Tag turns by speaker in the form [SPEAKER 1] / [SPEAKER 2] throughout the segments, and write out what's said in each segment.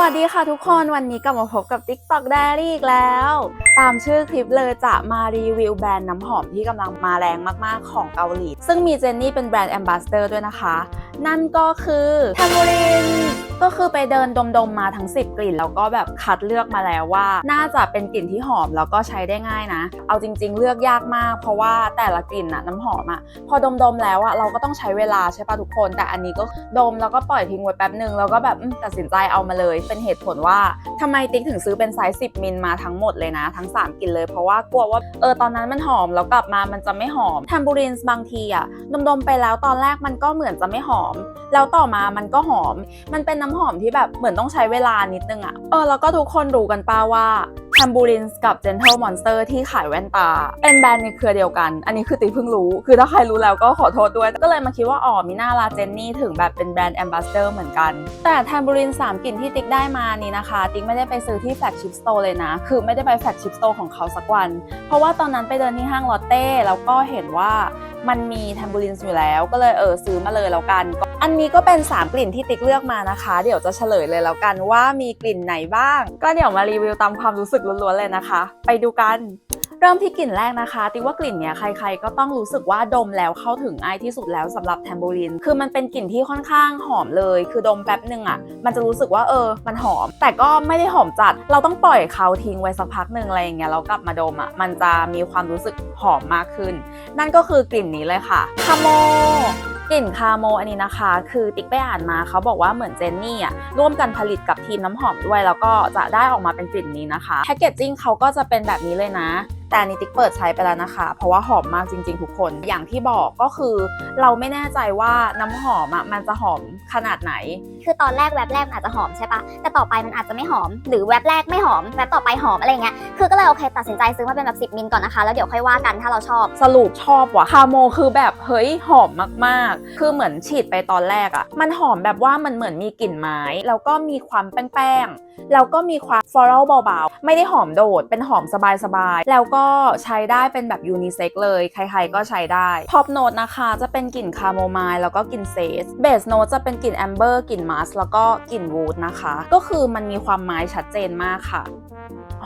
[SPEAKER 1] วัสดีค่ะทุกคนวันนี้กลับมาพบกับ TikTok Diary อีกแล้ว ตามชื่อคลิปเลยจะมารีวิวแบรนด์น้ำหอมที่กำลังมาแรงมากๆของเกาหลี ซึ่งมีเจนนี่เป็นแบรนด์แอมบาสเดอร์ด้วยนะคะ นั่นก็คือแทม o ริน ก็คือไปเดินดมๆมาทั้ง 10 กลิ่น แล้วก็แบบคัดเลือกมาแล้วว่า น่าจะเป็นกลิ่นที่หอมแล้วก็ใช้ได้ง่ายนะ เอาจริง ๆ เลือกยากมาก เพราะว่าแต่ละกลิ่นน่ะน้ำหอมอะพอดมๆแล้วอะเราก็ต้องใช้เวลาใช่ปะทุกคน แต่อันนี้ก็ดมแล้วก็ปล่อยทิ้งไว้แป๊บหนึ่งแล้วก็แบบตัดสินใจเอามาเลย เป็นเหตุผลว่าทำไมติ๊กถึงซื้อเป็นไซส์10มิลมาทั้งหมดเลยนะ ทั้ง 3กลิ่นเลยเพราะว่ากลัวว่าเออตอนนั้นมันหอมแล้วกลับมามันจะไม่หอมแทมบูรินส์บางทีอะดมๆไปแล้วตอนแรกมันก็เหมือนจะไม่หอม แล้วต่อมามันก็หอม มันเป็นน้ำหอมที่แบบเหมือนต้องใช้เวลานิดนึงอะเออแล้วก็ทุกคนรู้กันป้าว่า t ทมบูรินส์กับ Gentle Monster ที่ขายแว่นตาเป็นแบรนด์ในเครือเดียวกัน อันนี้คือติเพิ่งรู้ คือถ้าใครรู้แล้วก็ขอโทษด้วย ก็เลยมาคิดว่าอ๋อมิน่าลาเจนนี่ถึงแบบเป็นแบรนด์แอมบาสเดอร์เหมือนกัน แต่แทมบูริน3กลิ่นที่ติ๊กได้มานี้นะคะ ติ๊กไม่ได้ไปซื้อที่แฟลกชิพสโตร์เลยนะ คือไม่ได้ไปแฟลกชิพสโตร์ของเขาสักวัน เพราะว่าตอนนั้นไปเดินที่ห้างลอตเต้แล้วก็เห็นว่า มันมีแทมบูลินอยู่แล้ว ก็เลยเออซื้อมาเลยแล้วกัน อันนี้ก็เป็น 3 กลิ่นที่ติ๊กเลือกมานะคะ เดี๋ยวจะเฉลยเลยแล้วกันว่ามีกลิ่นไหนบ้าง ก็เดี๋ยวมารีวิวตามความรู้สึกล้วนๆเลยนะคะ ไปดูกัน เริ่มที่กลิ่นแรกนะคะ ติว่ากลิ่นเนี้ยใครๆก็ต้องรู้สึกว่าดมแล้วเข้าถึงง่ายที่สุดแล้วสำหรับแทมโบลิน คือมันเป็นกลิ่นที่ค่อนข้างหอมเลย คือดมแป๊บหนึ่งอะ่ะ มันจะรู้สึกว่าเออ มันหอม แต่ก็ไม่ได้หอมจัด เราต้องปล่อยเขาทิ้งไว้สักพักหนึ่งอะไรอย่างเงี้ยเรากลับมาดมอะ่ะ มันจะมีความรู้สึกหอมมากขึ้น นั่นก็คือกลิ่นนี้เลยค่ะคาโมกลิ่นคาโมอันนี้นะคะ คือติ๊กไปอ่านมาเขาบอกว่าเหมือนเจนนี่อะร่วมกันผลิตกับทีมน้ำหอมด้วย แล้วก็จะได้ออกมาเป็นกลิ่นนี้นะคะแพคเกจจิ้งเขาก็จะเป็นแบบนี้เลยนะแต่อันนี้ติ๊กเปิดใช้ไปแล้วนะคะ เพราะว่าหอมมากจริง ๆ ทุกคน อย่างที่บอกก็คือเราไม่แน่ใจว่าน้ำหอมอะมันจะหอมขนาดไหน
[SPEAKER 2] คือตอนแรกแวบแรกมันอาจจะหอมใช่ปะแต่ต่อไปมันอาจจะไม่หอม หรือแวบแรกไม่หอมแวบต่อไปหอมอะไรเงี้ย คือก็เลยโอเคตัดสินใจซื้อมาเป็นแบบ 10 มิลก่อนนะคะ แล้วเดี๋ยวค่อยว่ากันถ้าเราชอบ
[SPEAKER 1] สรุปชอบว่ะ คาโมคือแบบเฮ้ยหอมมากๆ คือเหมือนฉีดไปตอนแรกอะ่ะ มันหอมแบบว่ามันเหมือนมีกลิ่นไม้ แล้วก็มีความแป้งๆ แล้วก็มีความฟลอรัลเบาๆ ไม่ได้หอมโดด เป็นหอมสบายๆ แล้วก็ใช้ได้เป็นแบบยูนิเซ็กเลย ใครๆก็ใช้ได้ท็อปโนตนะคะจะเป็นกลิ่นคาโมไมล์แล้วก็กลิ่นเซสเบสโนตจะเป็นกลิ่นแอมเบอร์กลิ่นมัสแล้วก็กลิ่นวูดนะคะ ก็คือมันมีความไม้ชัดเจนมากค่ะ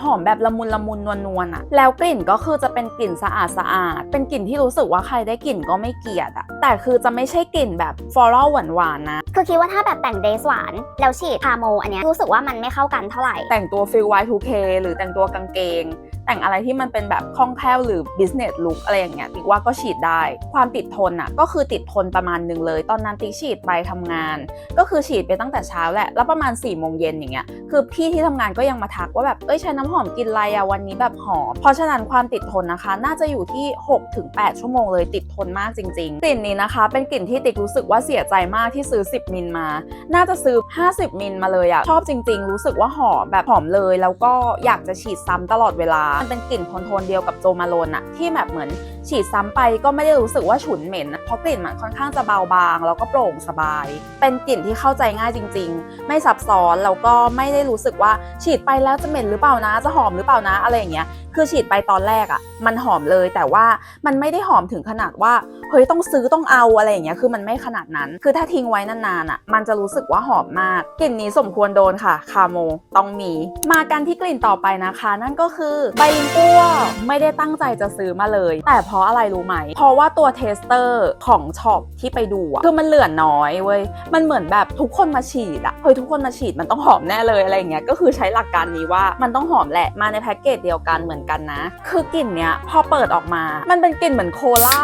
[SPEAKER 1] หอมแบบละมุนละมุนนวลนวลๆอะแล้วกลิ่นก็คือจะเป็นกลิ่นสะอาดสะอาด เป็นกลิ่นที่รู้สึกว่าใครได้กลิ่นก็ไม่เกลียดอะแต่คือจะไม่ใช่กลิ่นแบบฟลอรัลหวานๆนะ
[SPEAKER 2] คือคิดว่าถ้าแบบแต่งเดย์หวาน แล้วฉีดคาโม อันเนี้ยรู้สึกว่ามันไม่เข้ากันเท่าไหร่
[SPEAKER 1] แต่งตัวฟิล Y2K หรือแต่งตัวกางเกง แต่งอะไรที่มันเป็นแบบคล่องแคล่วหรือ business look อะไรอย่างเงี้ยติว่าก็ฉีดได้ ความติดทนอะก็คือติดทนประมาณหนึ่งเลย ตอนนั้นติฉีดไปทำงาน ก็คือฉีดไปตั้งแต่เช้าแหละ แล้วประมาณ4ี่โมงเย็นอย่างเงี้ยคือพี่ที่ทำงานก็ยังมาทักว่าแบบเอ้ยใช้น้ำหอมกินไรอะวันนี้แบบหอมเพราะฉะนั้นความติดทนนะคะ น่าจะอยู่ที่6-8ชั่วโมงเลยติดทนมากจริงๆกลิ่นนี้นะคะ เป็นกลิ่นที่ติ๊กรู้สึกว่าเสียใจมากที่ซื้อ 10 มิลมา น่าจะซื้อ 50 มิลมาเลยอะชอบจริง ๆ รู้สึกว่าหอมแบบหอมเลย แล้วก็อยากจะฉีดซ้ำตลอดเวลามันเป็นกลิ่นโทนเดียวกับโจมาโลนอะที่แบบเหมือนฉีดซ้ำไปก็ไม่ได้รู้สึกว่าฉุนเหม็น เพราะกลิ่นมันค่อนข้างจะเบาบาง แล้วก็โปร่งสบาย เป็นกลิ่นที่เข้าใจง่ายจริง ๆ ไม่ซับซ้อนแล้วก็ไม่ได้รู้สึกว่าฉีดไปแล้วจะเหม็นหรือเปล่านะจะหอมหรือเปล่านะอะไรอย่างเงี้ย คือฉีดไปตอนแรกอะ่ะ มันหอมเลยแต่ว่ามันไม่ได้หอมถึงขนาดว่าเฮ้ยต้องซื้อต้องเอาอะไรอย่างเงี้ยคือมันไม่ขนาดนั้น คือถ้าทิ้งไว้นานๆอะ่ะ มันจะรู้สึกว่าหอมมากกลิ่นนี้สมควรโดนค่ะคาโมต้องมี มากันที่กลิ่นต่อไปนะคะ นั่นก็คือใบลิงกัวไม่ได้ตั้งใจจะซื้อมาเลย แต่เพราะอะไรรู้ไหมเพราะว่าตัวเทสเตอร์ของช็อปที่ไปดูอะคือมันเหลือน้อยเว้ยมันเหมือนแบบทุกคนมาฉีดอะเฮ้ยทุกคนมาฉีดมันต้องหอมแน่เลยอะไรอย่างเงี้ยก็คือใช้หลักการนี้ว่ามันต้องหอมแหละมาในแพ็กเกจเดียวกันเหมือนกันนะ คือกลิ่นเนี้ยพอเปิดออกมา มันเป็นกลิ่นเหมือนโคลา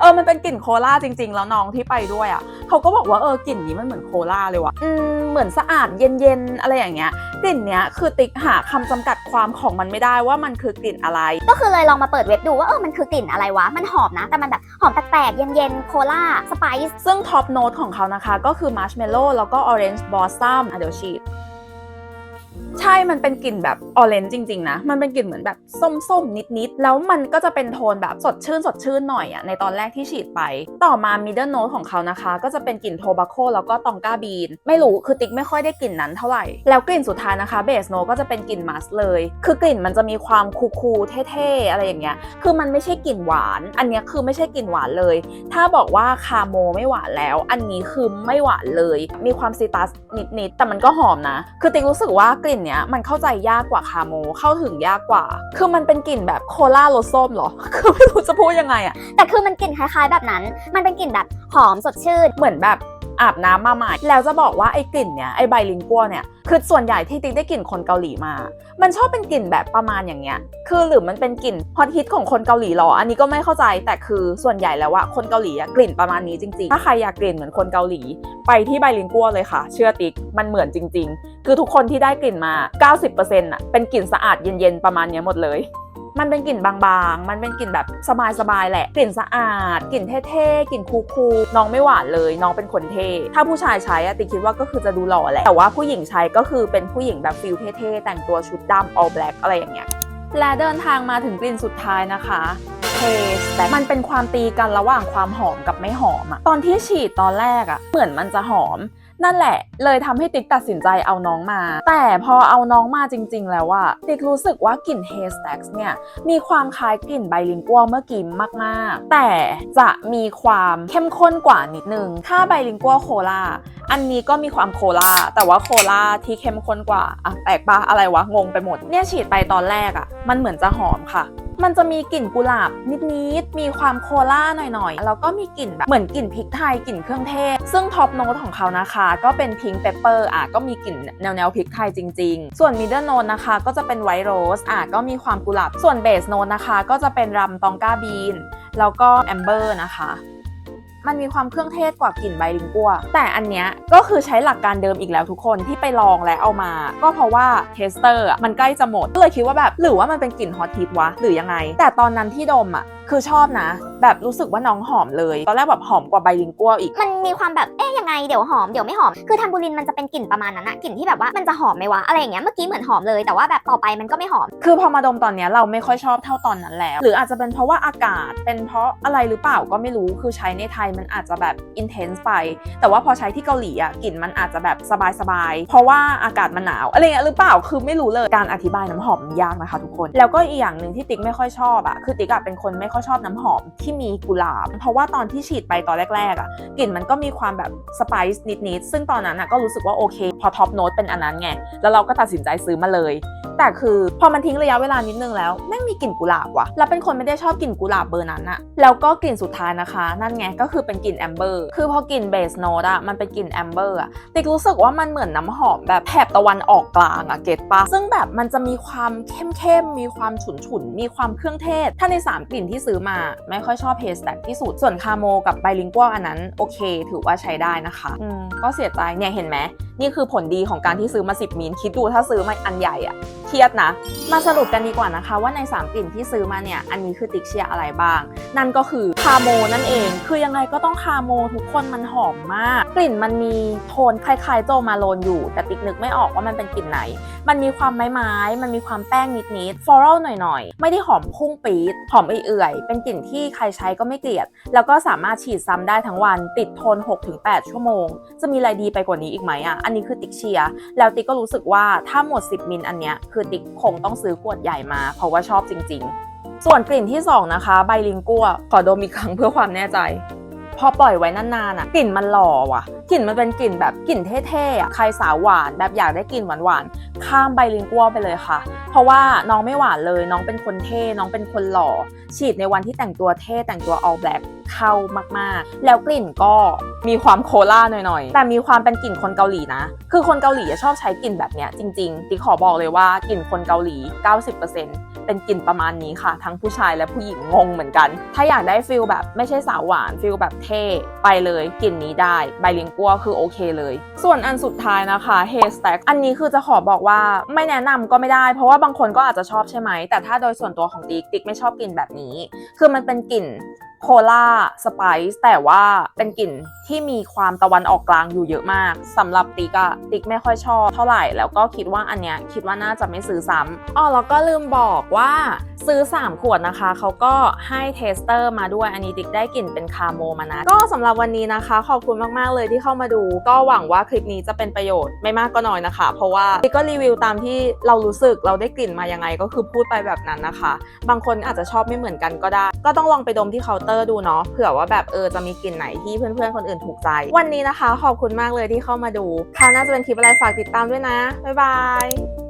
[SPEAKER 1] เออมันเป็นกลิ่นโคลาจริง ๆ แล้วน้องที่ไปด้วยอะเขาก็บอกว่าเออกลิ่นนี้มันเหมือนโคลาเลยว่ะอืมเหมือนสะอาดเย็นๆอะไรอย่างเงี้ยกลิ่นเนี้ยคือติ๊กหาคำจำกัดความของมันไม่ได้ว่ามันคือกลิ่นอะไร
[SPEAKER 2] ก็คือเลยลองมาเปิดเว็บดูว่าเออมันคือกลิ่นอะไรวะมันหอมนะ แต่มันแบบหอมแปลกๆเย็นๆโคลาสไปซ์
[SPEAKER 1] ซึ่งท็อปโน้ตของเขานะคะ ก็คือมาร์ชเมลโล่แล้วก็ออเรนจ์บอสซัมอะเดี๋ยวฉีด ใช่มันเป็นกลิ่นแบบออเรนจ์จริงๆนะ มันเป็นกลิ่นเหมือนแบบส้มๆ นิดๆ แล้วมันก็จะเป็นโทนแบบสดชื่นสดชื่นหน่อยอะในตอนแรกที่ฉีดไป ต่อมา middle note ของเขานะคะ ก็จะเป็นกลิ่นโทบาโคแล้วก็ตองกาบีน ไม่รู้คือติ๊กไม่ค่อยได้กลิ่นนั้นเท่าไหร่ แล้วกลิ่นสุดท้ายนะคะ base note ก็จะเป็นกลิ่นมัสเลย คือกลิ่นมันจะมีความคูลๆเท่ๆ อะไรอย่างเงี้ย คือมันไม่ใช่กลิ่นหวาน อันเนี้ยคือไม่ใช่กลิ่นหวานเลย ถ้าบอกว่าคาโมไม่หวานแล้ว อันนี้คือไม่หวานเลย มีความซิตัสนิดๆ แต่มันก็หอมนะ คือติ๊กรู้สึกว่ากลิ่นเนี้ยมันเข้าใจยากกว่าคาโม เข้าถึงยากกว่า คือมันเป็นกลิ่นแบบโคลารสส้มเหรอ คือไม่รู้จะพูดยังไงอะ
[SPEAKER 2] แต่คือมันกลิ่นคล้ายๆแบบนั้น มันเป็นกลิ่นแบบหอมสดชื่น
[SPEAKER 1] เหมือนแบบ อาบน้ำมาใหม่ แล้วจะบอกว่าไอ้กลิ่นเนี้ยไอ้ไบลิงกัวเนี่ยคือส่วนใหญ่ที่ติ๊กได้กลิ่นคนเกาหลีมา มันชอบเป็นกลิ่นแบบประมาณอย่างเงี้ย คือหรือมันเป็นกลิ่นฮอตฮิตของคนเกาหลีหรอ อันนี้ก็ไม่เข้าใจ แต่คือส่วนใหญ่แล้วว่าคนเกาหลีกลิ่นประมาณนี้จริงๆ ถ้าใครอยากกลิ่นเหมือนคนเกาหลี ไปที่ไบลิงกัวเลยค่ะ เชื่อติ๊ก มันเหมือนจริง ๆ คือทุกคนที่ได้กลิ่นมา 90%อะเป็นกลิ่นสะอาดเย็นๆ ประมาณนี้หมดเลย มันเป็นกลิ่นบางๆ มันเป็นกลิ่นแบบสบายๆแหละ กลิ่นสะอาด กลิ่นเท่ๆ กลิ่นคูลๆ น้องไม่หวานเลย น้องเป็นคนเท่ ถ้าผู้ชายใช้อะติคิดว่าก็คือจะดูหล่อแหละ แต่ว่าผู้หญิงใช้ก็คือเป็นผู้หญิงแบบฟิลเท่ๆ แต่งตัวชุดดำ all black อะไรอย่างเงี้ย และเดินทางมาถึงกลิ่นสุดท้ายนะคะ Taste แต่มันเป็นความตีกันระหว่างความหอมกับไม่หอมอะตอนที่ฉีดตอนแรกอะเหมือนมันจะหอม นั่นแหละ เลยทำให้ติ๊กตัดสินใจเอาน้องมา แต่พอเอาน้องมาจริง ๆ แล้วอะติ๊กรู้สึกว่ากลิ่น Haystack เนี่ยมีความคล้ายกลิ่นไบลิงกัวเมื่อกี้มากๆ แต่จะมีความเข้มข้นกว่านิดนึงถ้าไบลิงกัวโคลาอันนี้ก็มีความโคลาแต่ว่าโคลาที่เข้มข้นกว่าอะแปลกปะอะไรวะงงไปหมดเนี่ยฉีดไปตอนแรกอะมันเหมือนจะหอมค่ะ มันจะมีกลิ่นกุหลาบนิดๆมีความโคล่าหน่อยๆ แล้วก็มีกลิ่นแบบเหมือนกลิ่นพริกไทยกลิ่นเครื่องเทศ ซึ่งท็อปโน้ตของเขานะคะ ก็เป็นพิงค์เปปเปอร์อะก็มีกลิ่นแนวๆพริกไทยจริง ๆ ส่วนมิดเดิลโน้ตนะคะ ก็จะเป็นไวท์โรสอะก็มีความกุหลาบส่วนเบสโน้ตนะคะ ก็จะเป็นรัมตองกาบีน แล้วก็แอมเบอร์นะคะ มันมีความเครื่องเทศกว่ากลิ่นใบลิงกัว แต่อันเนี้ยก็คือใช้หลักการเดิมอีกแล้วทุกคนที่ไปลองและเอามา ก็เพราะว่าเทสเตอร์มันใกล้จะหมดก็เลยคิดว่าแบบ หรือว่ามันเป็นกลิ่นฮอตฮิตวะหรือยังไง แต่ตอนนั้นที่ดมอะคือชอบนะแบบรู้สึกว่าน้องหอมเลยตอนแรกแบบหอมกว่าไบลิงกัวอีก
[SPEAKER 2] มันมีความแบบเอ๊ยยังไงเดี๋ยวหอมเดี๋ยวไม่หอมคือทัมบูรินมันจะเป็นกลิ่นประมาณนั้นอะกลิ่นที่แบบว่ามันจะหอมไหมวะอะไรอย่างเงี้ยเมื่อกี้เหมือนหอมเลยแต่ว่าแบบต่อไปมันก็ไม่หอม
[SPEAKER 1] คือพอมาดมตอนเนี้ยเราไม่ค่อยชอบเท่าตอนนั้นแล้ว หรืออาจจะเป็นเพราะว่าอากาศเป็นเพราะอะไรหรือเปล่าก็ไม่รู้คือใช้ในไทยมันอาจจะแบบอินเทนส์ไป แต่ว่าพอใช้ที่เกาหลีอะกลิ่นมันอาจจะแบบสบายๆเพราะว่าอากาศมันหนาวอะไรเงี้ยหรือเปล่าคือไม่รู้เลยการอธิบายน้ำหอมมันยากนะคะทุกคน แล้วก็อีกอย่างหนึ่งที่ติ๊กไม่ค่อยชอบอะคือติ๊กอะเป็นคนไม่ค่อยชอบน้ำหอมที่ที่มีกุหลาบ เพราะว่าตอนที่ฉีดไปตอนแรกๆอะกลิ่นมันก็มีความแบบสไปซ์นิดๆซึ่งตอนนั้นอะก็รู้สึกว่าโอเค พอท็อปโน้ตเป็นอันนั้นไงแล้วเราก็ตัดสินใจซื้อมาเลย แต่คือพอมันทิ้งระยะเวลานิดนึงแล้วแม่งมีกลิ่นกุหลาบว่ะแล้วเป็นคนไม่ได้ชอบกลิ่นกุหลาบเบอร์นั้นอะแล้วก็กลิ่นสุดท้ายนะคะ นั่นไงก็คือเป็นกลิ่นแอมเบอร์คือพอกลิ่นเบสโนดอะมันเป็นกลิ่นแอมเบอร์อะติ๊กรู้สึกว่ามันเหมือนน้ำหอมแบบแถบตะวันออกกลางอะเก็ตปะซึ่งแบบมันจะมีความเข้มๆมีความฉุนๆมีความเครื่องเทศ ถ้าใน 3 กลิ่นที่ซื้อมาไม่ค่อยชอบเฮสแตกที่สุดส่วนคาโมกับไบลิงกัวอันนั้นโอเค ถือว่าใช้ได้นะคะอืมก็เสียใจเนี่ยเห็นไหม นี่คือผลดีของการที่ซื้อมา 10 มิลคิดดูถ้าซื้อมาอันใหญ่อะเครียดนะ มาสรุปกันดีกว่านะคะ ว่าใน 3 กลิ่นที่ซื้อมาเนี่ย อันนี้คือติ๊กเชียอะไรบ้าง นั่นก็คือคาโมนั่นเอง คือยังไงก็ต้องคาโมทุกคนมันหอมมาก กลิ่นมันมีโทนคล้ายๆ โจมาโลนอยู่ แต่ติ๊กนึกไม่ออกว่ามันเป็นกลิ่นไหน มันมีความไม้ๆมันมีความแป้งนิดๆฟลอรัลหน่อยๆ ไม่ได้หอมพุ่งปี๊ดหอมเอื่อยๆ เป็นกลิ่นที่ใครใช้ก็ไม่เกลียด แล้วก็สามารถฉีดซ้ำได้ทั้งวัน ติดทน 6-8 ชั่วโมง จะมีอะไรดีไปกว่านี้อีกไหมอะอันนี้คือติ๊กเชียร์แล้วติ๊กก็รู้สึกว่าถ้าหมด 10 มิลอันเนี้ยคือติ๊กคงต้องซื้อขวดใหญ่มา เพราะว่าชอบจริง ๆ ส่วนกลิ่นที่ 2 นะคะ ใบลิงกัวขอดมอีกครั้งเพื่อความแน่ใจ พอปล่อยไว้นานๆอะกลิ่นมันหล่อว่ะ กลิ่นมันเป็นกลิ่นแบบกลิ่นเท่ๆอะใครสาวหวานแบบอยากได้กลิ่นหวานๆข้ามไบลิงกัวไปเลยค่ะ เพราะว่าน้องไม่หวานเลยน้องเป็นคนเท่น้องเป็นคนหล่อ ฉีดในวันที่แต่งตัวเท่แต่งตัว all black เข้ามากๆ แล้วกลิ่นก็มีความโคล่าหน่อยๆ แต่มีความเป็นกลิ่นคนเกาหลีนะ คือคนเกาหลีอะชอบใช้กลิ่นแบบเนี้ยจริงๆ ติ๊กขอบอกเลยว่ากลิ่นคนเกาหลี 90%เป็นกลิ่นประมาณนี้ค่ะ ทั้งผู้ชายและผู้หญิงงงเหมือนกัน ถ้าอยากได้ฟิลแบบไม่ใช่สาวหวานฟิลแบบเท่ไปเลยกลิ่นนี้ได้ไบลิงกัวคือโอเคเลย ส่วนอันสุดท้ายนะคะ Haystack อันนี้คือจะขอบอกว่าไม่แนะนำก็ไม่ได้ เพราะว่าบางคนก็อาจจะชอบใช่ไหม แต่ถ้าโดยส่วนตัวของติ๊กติ๊กไม่ชอบกลิ่นแบบนี้ คือมันเป็นกลิ่น โคลาสไปซ์แต่ว่าเป็นกลิ่นที่มีความตะวันออกกลางอยู่เยอะมากสำหรับติ๊กอะติ๊กไม่ค่อยชอบเท่าไหร่แล้วก็คิดว่าอันเนี้ยคิดว่าน่าจะไม่ซื้อซ้ำอ๋อแล้วก็ลืมบอกว่าซื้อ 3 ขวดนะคะเขาก็ให้เทสเตอร์มาด้วยอันนี้ติ๊กได้กลิ่นเป็นคาโมมานะก็สำหรับวันนี้นะคะ ขอบคุณมากๆเลยที่เข้ามาดู ก็หวังว่าคลิปนี้จะเป็นประโยชน์ไม่มากก็น้อยนะคะ เพราะว่าติ๊กก็รีวิวตามที่เรารู้สึกเราได้กลิ่นมายังไงก็คือพูดไปแบบนั้นนะคะ บางคนอาจจะชอบไม่เหมือนกันก็ได้ ก็ต้องลองไปดมที่เคาเตอร์ดูเนาะเผื่อว่าแบบเออจะมีกลิ่นไหนที่เพื่อนๆคนอื่นถูกใจ วันนี้นะคะ ขอบคุณมากเลยที่เข้ามาดูคราวหน้าจะเป็นคลิปอะไรฝากติดตามด้วยนะบ๊ายบาย